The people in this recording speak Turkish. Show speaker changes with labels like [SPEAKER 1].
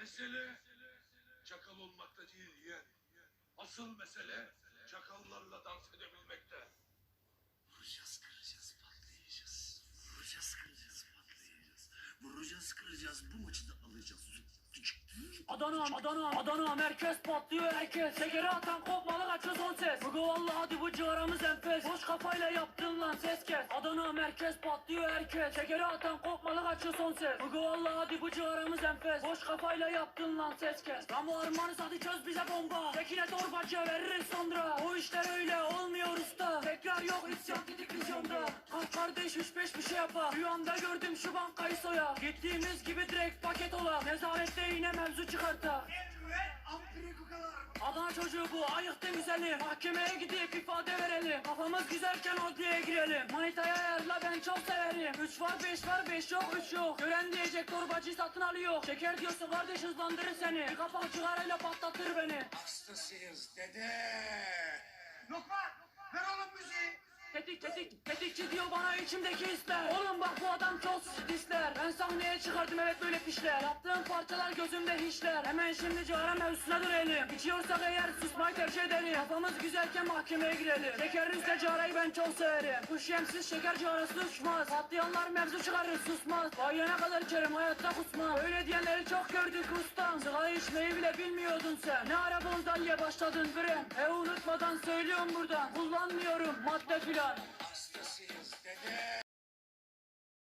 [SPEAKER 1] Mesele çakal olmakta değil yeğen. Asıl mesele çakallarla dans edebilmekte.
[SPEAKER 2] Vuracağız, kıracağız, patlayacağız. Vuracağız, kıracağız, patlayacağız. Vuracağız, kıracağız. Bu maçı da alacağız.
[SPEAKER 3] Adana, Adana, Adana merkez patlıyor herkes. Şekeri atan kopmalı kaçıyor son ses. Bugü vallahi hadi bu ciğaramız enfes. Boş kafayla yaptın lan ses kes. Adana merkez patlıyor herkes. Şekeri atan kopmalı kaçıyor son ses. Bugü vallahi hadi bu ciğaramız enfes. Boş kafayla yaptın lan ses kes. Lan bu armanız hadi çöz bize bomba. Tekine torbacıya veririz sonra. O işler öyle olmuyor usta. Tekrar yok isyan titik vizyonda kardeş üç beş bir şey yapar. Rüyamda gördüm şu bankayı soya. Gittiğimiz gibi direkt paket ola. Nezarette yine mevzu çıkarta. Adana çocuğu bu ayıktı güzeli Mahkemeye gidip ifade verelim. Kafamız güzelken adliyeye girelim. Manitaya ayarla ben çok severim. Üç var beş var beş yok üç yok. Gören diyecek torbacı satın alıyor. Şeker diyorsa kardeş hızlandırır seni. Bir kapak cigarayla patlatır beni.
[SPEAKER 4] Hastasıyız dede.
[SPEAKER 3] Tetik tetik tetikçi diyor bana içimdeki hisler. Oğlum bak bu adam çok disler Ben sahneye çıkardım evet böyle pişler. Yaptığım parçalar gözümde hiçler. Hemen şimdi cigara mevzusuna dönelim İçiyorsak eğer susmayı tercih edelim Kafamız güzelken mahkemeye girelim. Şeker üstte cigarayı ben çok severim. Kuş yemsiz şeker cigarası uçmaz. Patlayanlar mevzu çıkarır susmaz. Bayana kadar içerim hayatta kusmaz Öyle diyenleri çok gördük ustam. Sigara içmeyi bile bilmiyordun sen. Ne ara bonzalye başladın bre E unutmadan söylüyorum buradan. Kullanmıyorum madde filan.
[SPEAKER 4] Hastasıyız dede.